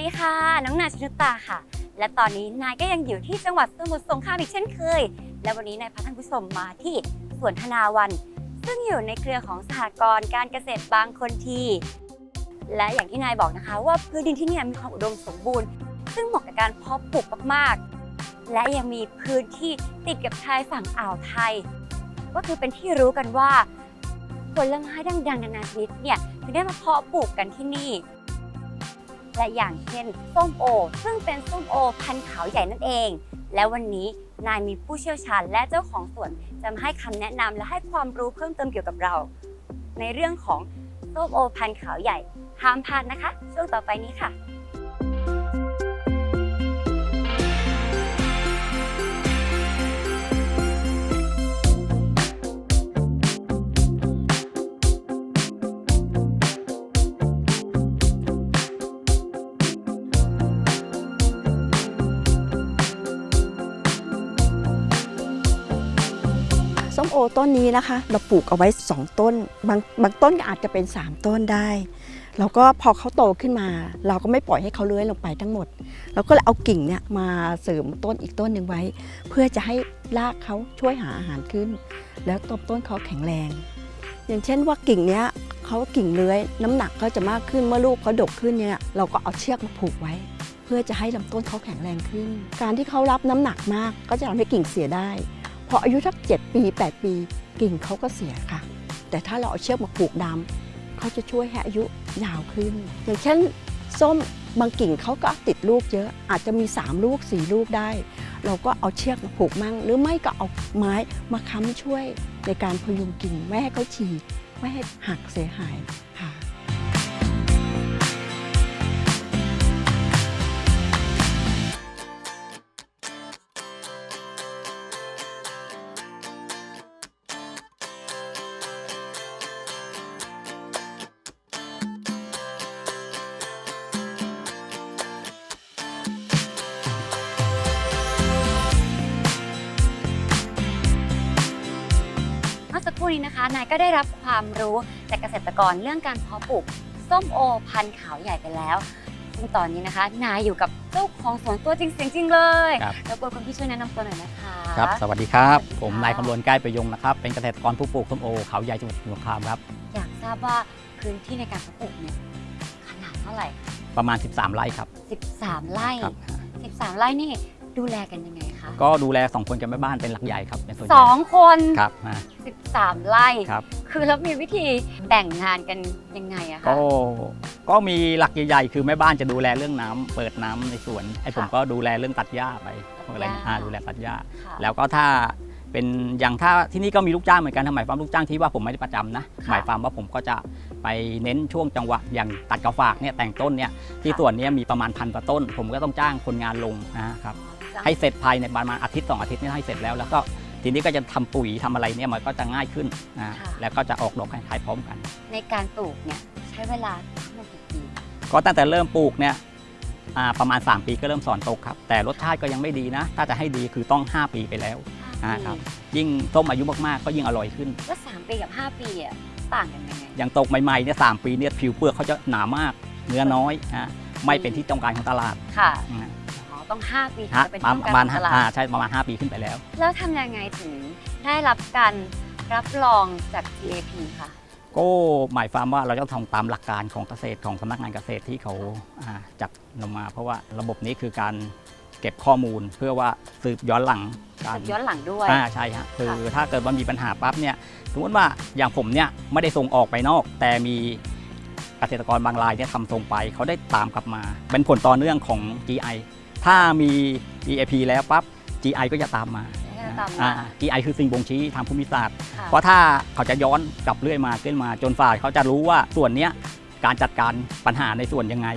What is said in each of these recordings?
ดีค่ะ น้องนายชนุตาค่ะ และตอนนี้นายก็ยังอยู่ที่จังหวัดสมุทรสงครามอีกเช่นเคย และวันนี้นายพาท่านผู้ชมมาที่สวนธนาวัน ซึ่งอยู่ในเครือของสหกรณ์การเกษตรบางคนทีและอย่างที่นายบอกนะคะว่าพื้นดินที่นี่มีความอุดมสมบูรณ์ ซึ่งเหมาะกับการเพาะปลูกมากๆ และยังมีพื้นที่ติดกับชายฝั่งอ่าวไทย ก็คือเป็นที่รู้กันว่าผลไม้ดังๆนานาชนิดเนี่ยถึงได้มาเพาะปลูกกันที่นี่ และอย่างเช่นส้มโอ ซึ่งเป็นส้มโอ พันธุ์ขาวใหญ่นั่นเอง และวันนี้นายมีผู้เชี่ยวชาญและเจ้าของสวนจะมาให้คำแนะนำและให้ความรู้เพิ่มเติมเกี่ยวกับเรา ในเรื่องของส้มโอพันธุ์ขาวใหญ่ห้ามพลาดนะคะ ช่วงต่อไปนี้ค่ะ โอต้นนี้นะคะ เราปลูกเอาไว้ 2 ต้น บางบางต้นก็อาจจะเป็น 3 ต้นได้ แล้วก็พอเขาโตขึ้นมา เราก็ไม่ปล่อยให้เขาเลื้อยลงไปทั้งหมด เราก็เลยเอากิ่งเนี่ยมาเสริมต้นอีกต้นหนึ่งไว้ เพื่อจะให้รากเขาช่วยหาอาหารขึ้น แล้วต้นต้นเขาแข็งแรง อย่างเช่นว่ากิ่งเนี้ยเขากิ่งเลื้อย น้ำหนักก็จะมากขึ้นเมื่อลูกเขาดกขึ้นเนี่ยเราก็เอาเชือกมาผูกไว้เพื่อจะให้ลำต้นเขาแข็งแรงขึ้น การที่เขารับน้ำหนักมากก็จะทำให้กิ่งเสียได้ พออายุสัก7ปี 8 ปี กิ่งเขาก็เสียค่ะ แต่ถ้าเราเอาเชือกมาผูกดำเขาจะช่วยให้อายุยาวขึ้น อย่างเช่นส้มบางกิ่งเขาก็ติดลูกเยอะ อาจจะมี 3 ลูก 4 ลูกได้ เราก็เอาเชือกมาผูกมั่ง หรือไม่ก็เอาไม้มาค้ำช่วยในการพยุงกิ่งไม่ให้เขาฉีกไม่ให้หักเสียหายค่ะ อสักครู่นี้นะคะ นายก็ได้รับความรู้จากเกษตรกรเรื่องการเพาะปลูกส้มโอพันธุ์ขาวใหญ่ไปแล้วซึ่งตอนนี้นะคะ นายอยู่กับเจ้าของสวนตัวจริงเสียงจริงเลยครับ แล้วกวนคุณพี่ช่วยแนะนำตัวหน่อยนะคะครับ สวัสดีครับสวัสดีค่ะผมนายคำรณใกล้ประยงนะครับ เป็นเกษตรกรผู้ปลูกส้มโอเขาใหญ่จังหวัดสมุทรสงครามครับ อยากทราบว่าพื้นที่ในการเพาะปลูกเนี่ยขนาดเท่าไหร่ ประมาณ 13 ไร่ครับ 13 ไร่ ครับ 13 ไร่นี่ ดูแลกันยังไงคะก็ดูแล2คนกับแม่บ้านเป็นหลักใหญ่ครับเป็นส่วนใหสญ่องคนครับอ่า13ไร่ครับ คือแล้วมีวิธีแบ่งงานกันยังไงอะคะ ก็ก็มีหลักใหญ่ๆ คือแม่บ้านจะดูแลเรื่องน้ำเปิดน้ำในสวนไอ้ผมค่ะก็ดูแลเรื่องตัดหญ้าไปอะไรตัดหญ้า อ่าดูแลตัดหญ้า ค่ะ แล้วก็ถ้าเป็นอย่างถ้าที่นี่ก็มีลูกจ้างเหมือนกันทำหมายความลูกจ้างที่ว่าผมไม่ได้ประจำนะค่ะ หมายความว่าผมก็จะไปเน้นช่วงจังหวะอย่างตัดกระฝากเนี่ยแต่งต้นเนี่ยที่ค่ะส่วนเนี้ยมีประมาณพันกว่าต้น ผมก็ต้องจ้างคนงานลงนะครับ ให้เสร็จภายในประมาณอาทิตย์สองอาทิตย์นี่ให้เสร็จแล้ว แล้วก็ทีนี้ก็จะทำปุ๋ยทำอะไรเนี่ยมันก็จะง่ายขึ้นนะค่ะแล้วก็จะออกดอกคล้ายๆพร้อมกัน ในการปลูกเนี่ยใช้เวลาทั้งหมดกี่ปีก็ตั้งแต่เริ่มปลูกเนี่ยอ่าประมาณ 3 ปีก็เริ่มสอนตกครับ แต่รสชาติก็ยังไม่ดีนะ ถ้าจะให้ดีคือต้อง 5 ปีไปแล้วอ่าครับยิ่งต้มอายุมากๆ ก็ยิ่งอร่อยขึ้นว่าสามปีกับ 5 ปีอะต่างกันยังไงอย่างตกใหม่ๆเนี่ยสามปีเนี่ยผิวเปลือกเขาจะหนามากเนื้อน้อยฮะไม่เป็นที่ต้องการของตลาดค่ะนะฮะอ๋อ ต้อง 5 ปีถึงฮะจะเป็นประต้องการมาณของห้าตลาอ่าดใช่ประมาณ 5 ปีขึ้นไปแล้ว แล้วทำยังไงถึงได้รับการรับรองจาก GAP ค่ะ ก็หมายความว่าเราจะทำตามหลักการของเกษตรของสำนักงานเกษตรที่เขาอ่าจัดลงมา เพราะว่าระบบนี้คือการเก็บข้อมูลเพื่อว่าสืบย้อนหลังการ ย้อนหลังด้วย อ่าใช่ฮะคือถ้าเกิดว่ามีปัญหาปั๊บเนี่ยสมมติว่าอย่างผมเนี่ยไม่ได้ส่งออกไปนอก แต่มีเกษตรกรบางรายเนี่ยทำส่งไปเขาได้ตามกลับมา เป็นผลต่อเนื่องของ GI ถ้ามี GAP แล้วปั๊บ GI ก็จะตามมาแล้วก็ตามมา อ่า GI คือสิ่งบ่งชี้ทางภูมิศาสตร์ ค่ะเพราะถ้าเขาจะย้อนกลับเรื่อยมาขึ้นมาจนฝ่ายเขาจะรู้ว่าส่วนเนี้ยการจัดการปัญหาในส่วนยังไง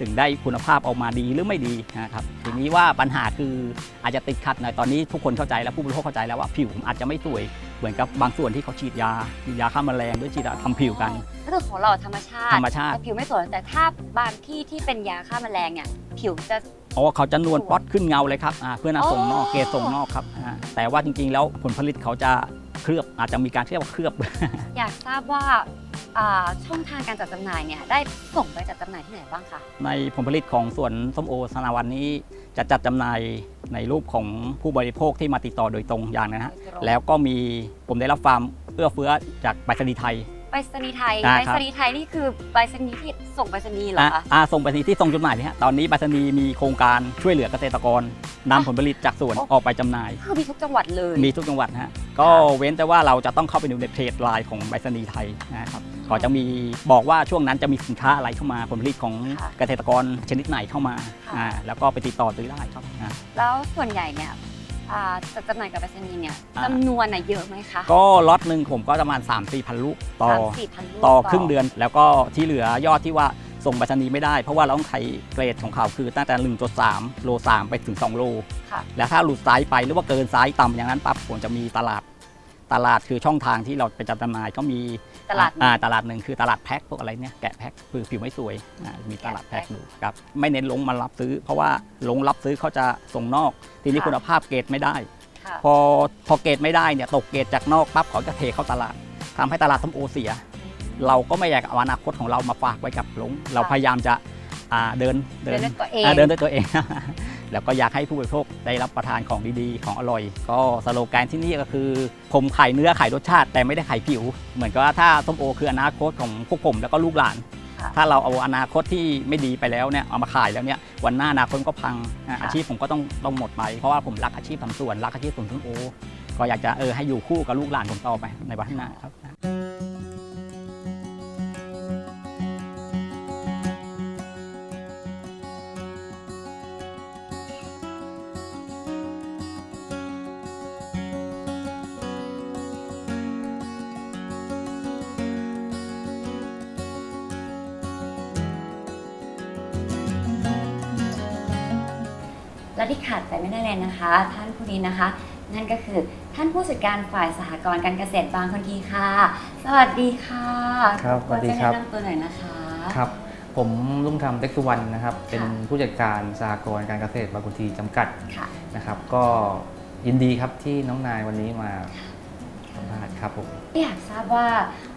ถึงได้คุณภาพออกมาดีหรือไม่ดีนะครับทีนี้ว่าปัญหาคืออาจจะติดขัดหน่อยตอนนี้ทุกคนเข้าใจแล้วผู้บริโภคเข้าใจแล้วว่าผิวผมอาจจะไม่สวยเหมือนกับบางส่วนที่เขาฉีดยาฉีดยาฆ่าแมลงหรือฉีดยาทำผิวกัน ก็คือของเราธรรมชาติธรรมชาติ แต่ผิวไม่สวยแต่ถ้าบางที่ที่เป็นยาฆ่าแมลงเนี่ยผิวจะ อ๋อเขาจะนวลป๊อตขึ้นเงาเลยครับอ่าเพื่อนำส่งนอกอ๋อเกสส่งนอกครับอ่าแต่ว่าจริงๆ แล้วผลผลิตเขาจะเคลือบอาจจะมีการเรียกว่าเคลือบ อยากทราบว่าอ่าช่องทางการจัดจำหน่ายเนี่ยได้ส่งไปจัดจำหน่ายที่ไหนบ้างคะในผลผลิตของสวนส้มโอสนาวันนี้จะจัดจำหน่ายในรูปของผู้บริโภคที่มาติดต่อโดยตรงอย่างนะฮะแล้วก็มีผมได้รับความเอื้อเฟื้อจากไปรษณีย์ไทย ไปรษณีย์ไทยอ่าไปครับรษณีย์ไทยนี่คือไปรษณีย์ที่ส่งไปรษณีย์เหรออะคะ อ่าส่งไปรษณีย์ที่ส่งจดหมายเนี่ยฮะตอนนี้ไปรษณีย์มีโครงการช่วยเหลือเกษตรกรนำผลผลิตจากสวนโอ้ ออกไปจำหน่าย คือมีทุกจังหวัดเลย มีทุกจังหวัดนะฮะ ก็เว้นแต่ว่าเราจะต้องเข้าไปดูในเพจไลน์ของไปรษณีย์ไทยนะครับก็จะมีบอกว่าช่วงนั้นจะมีสินค้าอะไรเข้ามาผลผลิตของค่ะเกษตรกรชนิดไหนเข้ามาค่ะ อ่าแล้วก็ไปติดต่อซื้อได้ครับอ่าแล้วส่วนใหญ่เนี่ย อ่าจัดจำหน่ายกับไปรษณีย์เนี่ยอ่า จำนวนน่ะเยอะไหมคะก็ล็อตหนึ่งผมก็ประมาณ 3 4พันลูกต่อ สามสี่พันลูกต่อครึ่งเดือน แล้วก็ที่เหลือยอดที่ว่าส่งไปรษณีย์ไม่ได้ เพราะว่าเราต้องใช้เกรดของเขาคือตั้งแต่1.3โล3ไปถึง 2 โล ค่ะแล้วถ้าหลุดไซส์ไปหรือว่าเกินไซส์ต่ำอย่างนั้นปั๊บผมจะมีตลาด ตลาดคือช่องทางที่เราไปจำหน่ายก็มีตลาดอ่าตลาดหนึ่งคือตลาดแพ็คพวกอะไรเนี่ยแกะแพ็คคือผิวไม่สวยอ่ามีตลาดแพ็คดูครับไม่เน้นลงมารับซื้อ เพราะว่าลงรับซื้อเขาจะส่งนอก ทีนี้ค่ะคุณภาพเกรดไม่ได้ ค่ะพอพอเกรดไม่ได้เนี่ยตกเกรดจากนอกปั๊บเขาจะเทเข้าตลาดทำให้ตลาดส้มโอเสีย เราก็ไม่อยากเอาอนาคตของเรามาฝากไว้กับลง เราพยายามจะอ่าเดินเดินด้วยตัวเอง อ่าเดินด้วยตัวเอง แล้วก็อยากให้ผู้บริโภคได้รับประทานของดีๆ ของอร่อย ก็สโลแกนที่นี่ก็คือ ผมขายเนื้อขายรสชาติ แต่ไม่ได้ขายผิว เหมือนกับว่าถ้าส้มโอคืออนาคตของพวกผมแล้วก็ลูกหลานค่ะถ้าเราเอาอนาคตที่ไม่ดีไปแล้วเนี่ยเอามาขายแล้วเนี่ยวันหน้าอนาคตก็พังอะอาชีพผมก็ต้องต้องหมดไปเพราะว่าผมรักอาชีพทำสวนรักอาชีพสวนส้มโอ ก็อยากจะเออให้อยู่คู่กับลูกหลานผมต่อไปในวันข้างหน้าครับ ที่ขาดไปไม่ได้เลยนะคะ ท่านผู้นี้นะคะ นั่นก็คือท่านผู้จัดการฝ่ายสหกรณ์การเกษตรบางคนทีค่ะ สวัสดีค่ะครับสวัสดีครับแนะนำตัวหน่อยนะคะครับผมลุงธรรมเต็กสุวรรณนะครับ เป็นค่ะผู้จัดการสหกรณ์การเกษตรบางกุทีจำกัดค่ะนะครับ ก็ยินดีครับที่น้องนายวันนี้มาสัมภาษณ์ครับผมอยากทราบว่า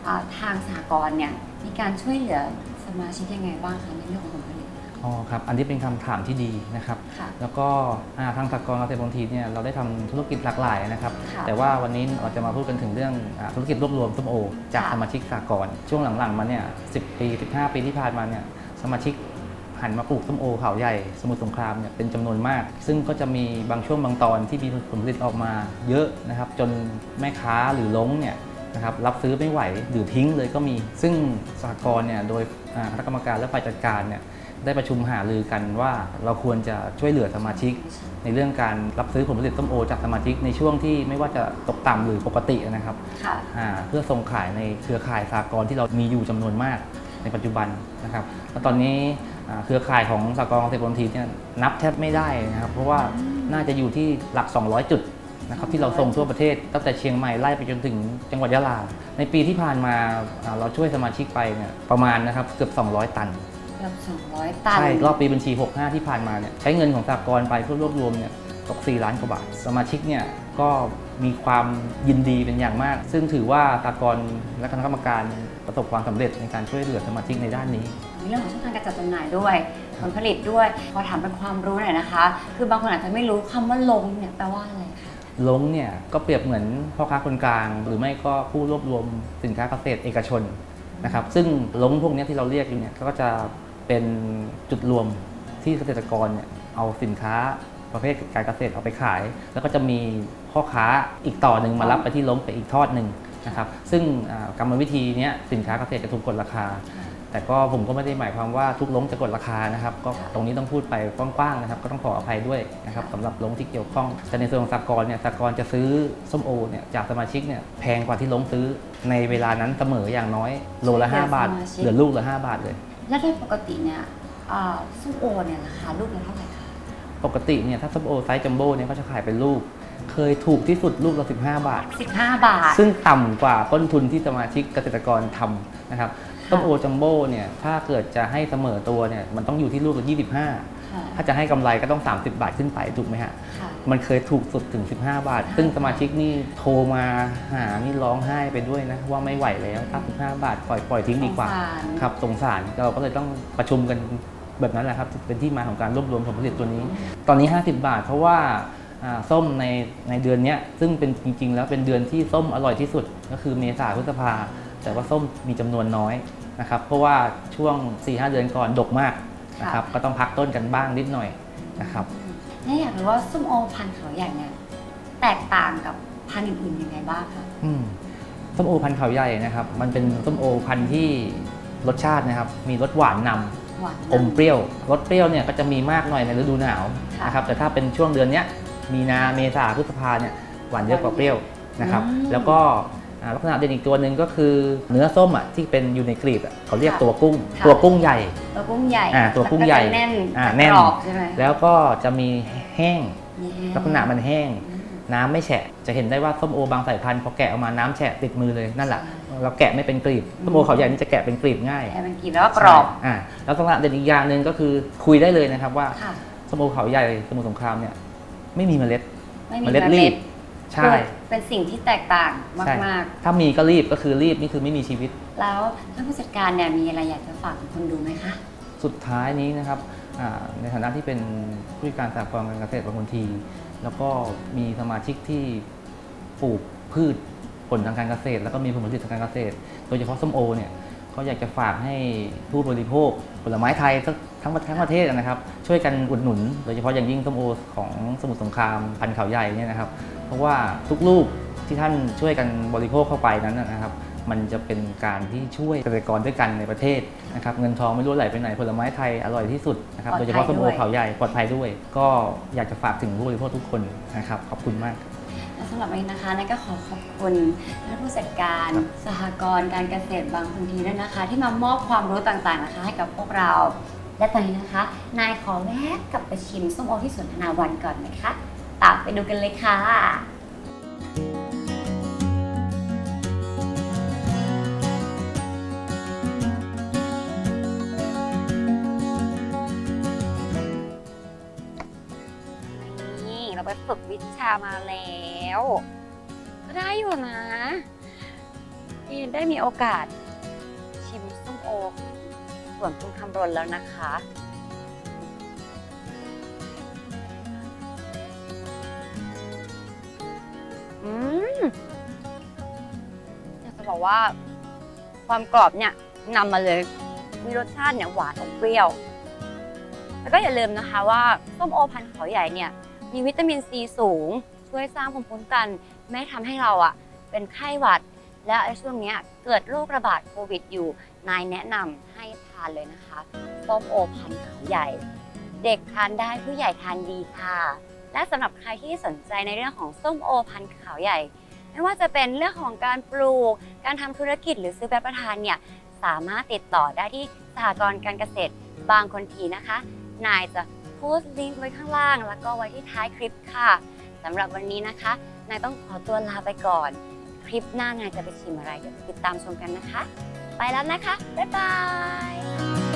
อ่าทางสหกรณ์เนี่ยมีการช่วยเหลือสมาชิกยังไงบ้างคะในเรื่องของผลผลิต อ๋อครับ อันนี้เป็นคำถามที่ดีนะครับ ค่ะ แล้วก็อ่าทางสหกรณ์เกษตรบางทีเนี่ยเราได้ทำธุรกิจหลากหลายนะครับ ค่ะแต่ว่าวันนี้เราจะมาพูดกันถึงเรื่องอาธุรกิจรวบรวมส้มโอ จากค่ะสมาชิกสหกรณ์ช่วงหลังๆมาเนี่ย10ปี 15 ปีที่ผ่านมาเนี่ยสมาชิกหันมาปลูกส้มโอเขาใหญ่ สมุทรสงครามเนี่ยเป็นจำนวนมาก ซึ่งก็จะมีบางช่วงบางตอนที่มีผลผลิตออกมาเยอะนะครับ จนแม่ค้าหรือล้งเนี่ยนะครับรับซื้อไม่ไหวหรือทิ้งเลยก็มี ซึ่งสหกรณ์เนี่ยโดยอ่าคณะกรรมการและฝ่ายจัดการเนี่ย ได้ประชุมหารือกันว่าเราควรจะช่วยเหลือสมาชิก ในเรื่องการรับซื้อผลผลิตส้มโอ จากสมาชิกในช่วงที่ไม่ว่าจะตกต่ำหรือปกตินะครับค่ะ อ่าเพื่อส่งขายในเครือข่ายสากลที่เรามีอยู่จำนวนมากในปัจจุบันนะครับแล้วตอนนี้อ่าเครือข่ายของสากลเกษตรบนทีเนี่ยนับแทบไม่ได้นะครับเพราะว่าน่าจะอยู่ที่หลัก 200 จุดนะครับที่เราส่งทั่วประเทศตั้งแต่เชียงใหม่ไล่ไปจนถึงจังหวัดยะลา ในปีที่ผ่านมาอ่าเราช่วยสมาชิกไปเนี่ยประมาณนะครับเกือบ 200 ตันเกือบ200 ตัน ใช่ รอบปีบัญชี 65 ที่ผ่านมาเนี่ยใช้เงินของสากลไปเพื่อรวบรวมเนี่ยตก 4 ล้านกว่าบาท สมาชิกเนี่ยก็มีความยินดีเป็นอย่างมาก ซึ่งถือว่าสากลและคณะกรรมการประสบความสำเร็จในการช่วยเหลือสมาชิกในด้านนี้ในเรื่องของช่องทางการจัดจำหน่ายด้วย ผลผลิตด้วยขอถามเป็นความรู้หน่อยนะคะ คือบางคนอาจจะไม่รู้คำว่าลงเนี่ยแปลว่าอะไรคะ ลงเนี่ยก็เปรียบเหมือนพ่อค้าคนกลาง หรือไม่ก็ผู้รวบรวมสินค้าเกษตรเอกชนนะครับซึ่งลงพวกเนี้ยที่เราเรียกอยู่เนี่ยก็จะ เป็นจุดรวมที่เกษตรกรเนี่ยเอาสินค้าประเภทการเกษตรเอาไปขาย แล้วก็จะมีพ่อค้าอีกต่อหนึ่งมารับไปที่ล้มไปอีกทอดหนึ่งนะครับ ซึ่งอ่ากรรมวิธีเนี้ยสินค้าเกษตรจะถูกกดราคา แต่ก็ผมก็ไม่ได้หมายความว่าทุกลงจะกดราคานะครับ ก็ตรงนี้ต้องพูดไปกว้างๆนะครับ ก็ต้องขออภัยด้วยนะครับสำหรับลงที่เกี่ยวข้อง แต่ในส่วนของสากลเนี่ยสากลจะซื้อส้มโอเนี่ยจากสมาชิกเนี่ยแพงกว่าที่ลงซื้อในเวลานั้นเสมออย่างน้อยโลละ 5 บาทเหลือลูกละ 5 บาทเลย และโดยปกติเนี่ยอ่าส้มโอเนี่ยราคาลูกละเท่าไหร่คะปกติเนี่ยถ้าส้มโอไซส์จัมโบ้เนี่ยก็จะขายเป็นลูก เคยถูกที่สุดลูกละ15 บาท 15 บาท ซึ่งต่ำกว่าต้นทุนที่สมาชิกเกษตรกรทำนะครับค่ะส้มโอจัมโบ้เนี่ยถ้าเกิดจะให้เสมอตัวเนี่ยมันต้องอยู่ที่ลูกละ25 ค่ะถ้าจะให้กำไรก็ต้อง 30 บาทขึ้นไปถูกไหมฮะ ค่ะ มันเคยถูกสุดถึง 15 บาท ซึ่งสมาชิกนี่โทรมาหานี่ร้องไห้ไปด้วยนะ ว่าไม่ไหวแล้วถ้า15 บาทปล่อยปล่อยทิ้งดีกว่า สงสาร ครับสงสารเราก็เลยต้องประชุมกันแบบนั้นแหละครับ เป็นที่มาของการรวบรวมผลผลิตตัวนี้ ตอนนี้ 50 บาท เพราะว่าอ่าส้มในในเดือนเนี้ยซึ่งเป็นจริง ๆ แล้วเป็นเดือนที่ส้มอร่อยที่สุด ก็คือเมษาพฤษภา แต่ว่าส้มมีจำนวนน้อยนะครับเพราะว่าช่วง 4-5 เดือนก่อนดกมากนะครับก็ต้องพักต้นกันบ้างนิดหน่อยนะครับ นี่อยากรู้ว่าส้มโอพันธุ์เขาใหญ่เนี่ยแตกต่างกับพันธุ์อื่นๆยังไงบ้างคะอืมส้มโอพันธุ์เขาใหญ่นะครับ มันเป็นส้มโอพันธุ์ที่รสชาตินะครับ มีรสหวานนำหวานอมเปรี้ยว รสเปรี้ยวเนี่ยก็จะมีมากหน่อยในฤดูหนาวค่ะนะครับ แต่ถ้าเป็นช่วงเดือนเนี้ยมีนา เมษาพฤษภาเนี่ยหวานเยอะกว่าเปรี้ยวนะครับอืมแล้วก็อ่า ลักษณะเด่นอีกตัวหนึ่งก็คือเนื้อส้มอะที่เป็นอยู่ในกลีบอะเขาเรียกค่ะตัวกุ้งค่ะตัวกุ้งใหญ่ ตัวกุ้งใหญ่อ่าตัวกุ้งใหญ่แล้วก็จะแน่นอ่าแน่นกรอบใช่ไหมแล้วก็จะมีแห้งมีแห้งลักษณะมันแห้งอืมน้ำไม่แฉะ จะเห็นได้ว่าส้มโอบางสายพันธุ์พอแกะออกมาน้ำแฉะติดมือเลยนั่นแหละเราแกะไม่เป็นกลีบส้มโอเขาใหญ่นี่จะแกะเป็นกลีบง่ายให้มันกินแล้วก็กรอบใช่อ่าแล้วลักษณะเด่นอีกอย่างหนึ่งก็คือคุยได้เลยนะครับว่าค่ะส้มโอเขาใหญ่สมุทรสงครามเนี่ยไม่มีเมล็ดไม่มีเมล็ดรีบใช่ เป็นสิ่งที่แตกต่างใช่มากถ้ามีก็รีบก็คือรีบนี่คือไม่มีชีวิต ๆ แล้วท่านผู้จัดการเนี่ยมีอะไรอยากจะฝากถึงคนดูไหมคะ สุดท้ายนี้นะครับอ่าในฐานะที่เป็นผู้จัดการสหกรณ์การเกษตรบางคนที แล้วก็มีสมาชิกที่ปลูกพืชผลทางการเกษตร แล้วก็มีผลผลิตทางการเกษตร โดยเฉพาะส้มโอเนี่ยเขาอยากจะฝากให้ผู้บริโภคผลไม้ไทยทั้งทั้งทั้งประเทศนะครับ ช่วยกันอุดหนุน โดยเฉพาะอย่างยิ่งส้มโอของสมุทรสงครามพันธุ์เขาใหญ่เนี่ยนะครับ เพราะว่าทุกลูกที่ท่านช่วยกันบริโภคเข้าไปนั้นนะนะครับ มันจะเป็นการที่ช่วยเกษตรกรด้วยกันในประเทศนะครับเงินทองไม่รู้ไหลไปไหนผลไม้ไทยอร่อยที่สุดนะครับปลโดอดยภัยเฉพาะส้มโอด้วยเขาใหญ่ปลอดภัยด้วย ก็อยากจะฝากถึงผู้บริโภคทุกคนนะครับขอบคุณมากและสำหรับวันนี้นะคะนายก็ขอขอบคุณท่านผู้จัดการครับสหกรณ์การเกษตรบางคนทีด้วยนะคะ ที่มามอบความรู้ต่างๆนะคะ ให้กับพวกเรา และตอนนี้นะคะ นายขอแวะกลับไปชิมส้มโอที่สวนธนาวันก่อนนะคะ ตามไปดูกันเลยค่ะ นี่เราไปฝึกวิชามาแล้ว ก็ได้อยู่นะที่ได้มีโอกาสชิมส้มโอส่วนคุณคำรณแล้วนะคะ อยาะบอกว่าความกรอบเนี่ยนำมาเลยมีรสชาติเนี่ยหวานอมเปรี้ยว แล้วก็อย่าลืมนะคะว่าส้มโอพันธุ์เขาใหญ่เนี่ยมีวิตามินซีสูง ช่วยสร้างภูมิคุ้มกัน ไม่ให้ทำให้เราอะเป็นไข้หวัด แล้วไอ้ช่วงเนี้ยเกิดโรคระบาดโควิดอยู่นายแนะนำให้ทานเลยนะคะส้มโอพันธุ์เขาใหญ่ เด็กทานได้ผู้ใหญ่ทานดีค่ะและสำหรับใครที่สนใจในเรื่องของส้มโอพันธุ์เขาใหญ่ ไม่ว่าจะเป็นเรื่องของการปลูก การทำธุรกิจหรือซื้อแบบประทานเนี่ยสามารถติดต่อได้ที่สหกรณ์การเกษตรบางคนทีนะคะ นายจะโพสต์ลิงก์ไว้ข้างล่าง แล้วก็ไว้ที่ท้ายคลิปค่ะสำหรับวันนี้นะคะ นายต้องขอตัวลาไปก่อน คลิปหน้านายจะไปชิมอะไรเดี๋ยวติดตามชมกันนะคะ ไปแล้วนะคะ บ๊ายบาย